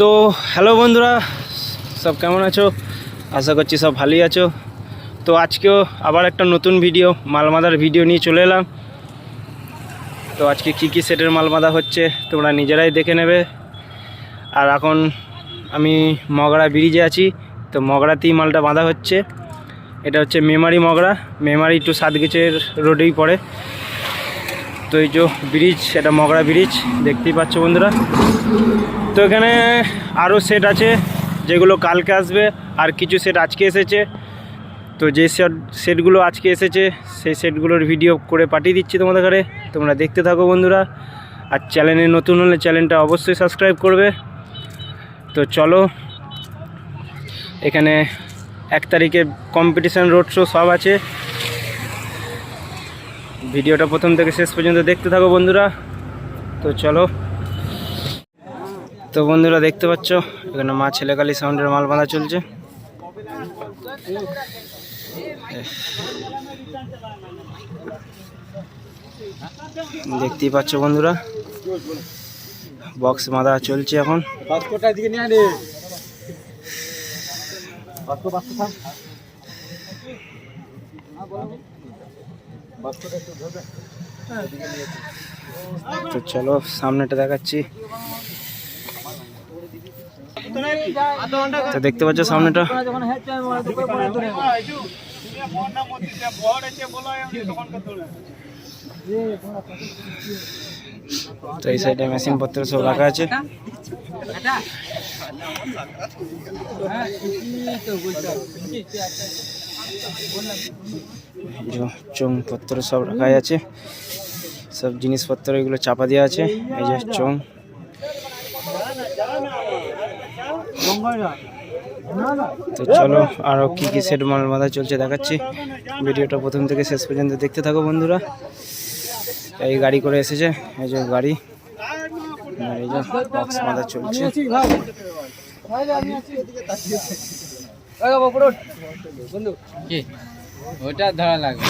তো হ্যালো বন্ধুরা, সব কেমন আছো? আশা করছি সব ভালোই আছো। তো আজকেও আবার একটা নতুন ভিডিও মালমাদার ভিডিও নিয়ে চলে এলাম। তো আজকে কী কী সেটের মালমাদা হচ্ছে, তোমরা নিজেরাই দেখে নেবে। আর এখন আমি মগড়া ব্রিজে আছি, তো মগড়াতেই মালটা বাঁধা হচ্ছে। এটা হচ্ছে মেমারি মগড়া মেমারি টু সাতগেছের রোডেই পড়ে। তো এই যে ব্রিজ, এটা মগড়া ব্রিজ, দেখতেই পাচ্ছ বন্ধুরা। তো এখানে আরও সেট আছে, যেগুলো কালকে আসবে, আর কিছু সেট আজকে এসেছে। তো যে সেট সেটগুলো আজকে এসেছে, সেই সেটগুলোর ভিডিও করে পাঠিয়ে দিচ্ছি তোমাদের ঘরে। তোমরা দেখতে থাকো বন্ধুরা। আর চ্যানেলে নতুন হলে চ্যানেলটা অবশ্যই সাবস্ক্রাইব করবে। তো চলো, এখানে এক তারিখে কম্পিটিশান রোড শো সব আছে। ভিডিওটা প্রথম থেকে শেষ পর্যন্ত দেখতে থাকো বন্ধুরা। তো চলো। তো বন্ধুরা দেখতে পাচ্ছ, এখানে মা ছেলেকালি সাউন্ডের মাল বাঁধা চলছে। দেখতেই পাচ্ছ বন্ধুরা বক্স বাঁধা চলছে এখন। তো চলো, সামনেটা দেখাচ্ছি। তো দেখতে পাচ্ছ সামনেটা। তো এই সাইডে মেশিন পত্র সব রাখা আছে। চোং পত্র সব রাখা আছে। সব জিনিসপত্র এগুলো চাপা দেওয়া আছে। এই যে চোং তো চলো আরও কী কী সেট মাল বাঁধা চলছে দেখাচ্ছি। ভিডিওটা প্রথম থেকে শেষ পর্যন্ত দেখতে থাকো বন্ধুরা। এই গাড়ি করে এসেছে এই যে গাড়ি। এই যে বক্স বাঁধা চলছে। বন্ধু কি? ওটা ধরা লাগবে।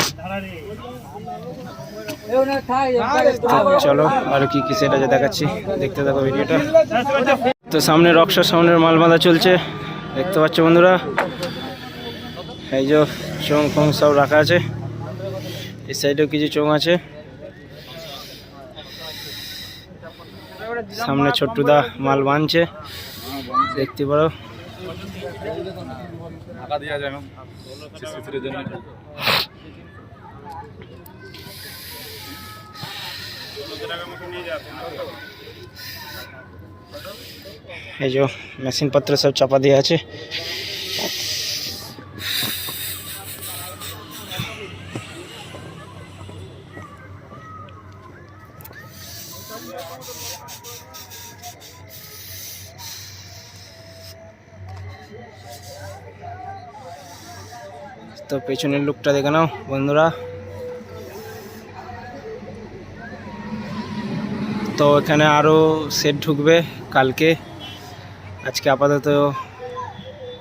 চলো আর কি কি সেট দেখাচ্ছি। দেখতে থাকো ভিডিওটা। তো সামনে রক্সার সাউন্ডের মাল বাঁধা চলছে। দেখতে পাচ্ছ বন্ধুরা, এই যে চোং ফোং সব রাখা আছে। এই সাইডেও কিছু চোং আছে। সামনে ছোট্টুদা মাল বাঁধছে। দেখতে পারো। এই যে মেশিন পত্র সব চাপা দিয়ে আছে তো পেছনের লুকটা দেখে নাও বন্ধুরা তো এখানে আরও সেট ঢুকবে কালকে। আজকে আপাতত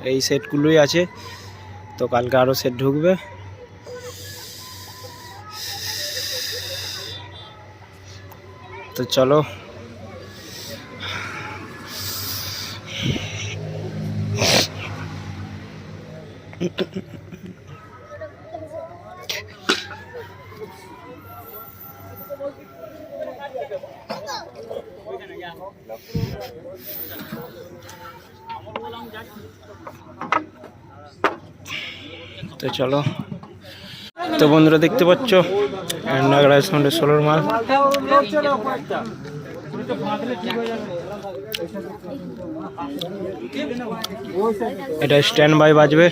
এই সেটগুলোই আছে। তো কালকে আরও সেট ঢুকবে। তো চলো। তো চলো। তো বন্ধুরা দেখতে পাচ্ছ নাগরাজ সাউন্ডের ষোলোর মাল। এটা স্ট্যান্ড বাই বাজবে।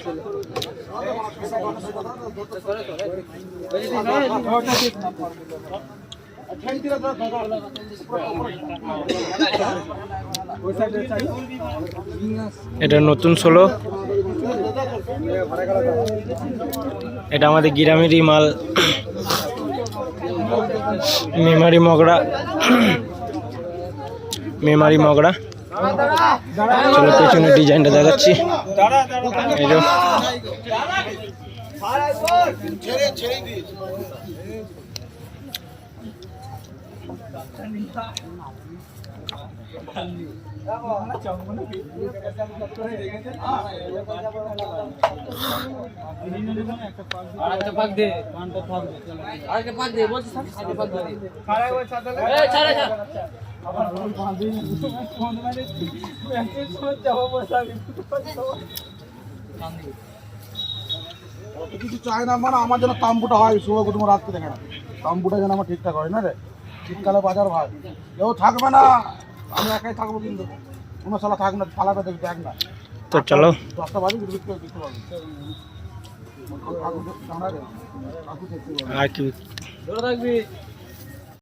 এটা নতুন ষোলো। এটা আমাদের গ্রামেরই মাল। মেমারি মগড়া। মেমারি মগড়া। চলো পেছনে ডিজাইনটা দেখাচ্ছি। এই যে কিছু চাই না মানে আমার যেন তাম্বুটা হয়, শুভ কুটুম রাত্রে দেখে না। তাম্বুটা যেন আমার ঠিকঠাক হয়, না রে? শীতকালে বাজার ভাই। কেউ থাকবে না। আমি একাই থাকব কিন্তু। কোনো সালা থাক না ফালাবে দেখবি দেখ না। তো চলো। দশটা বাজে কিন্তু করে দেখতে পাবি। আর কি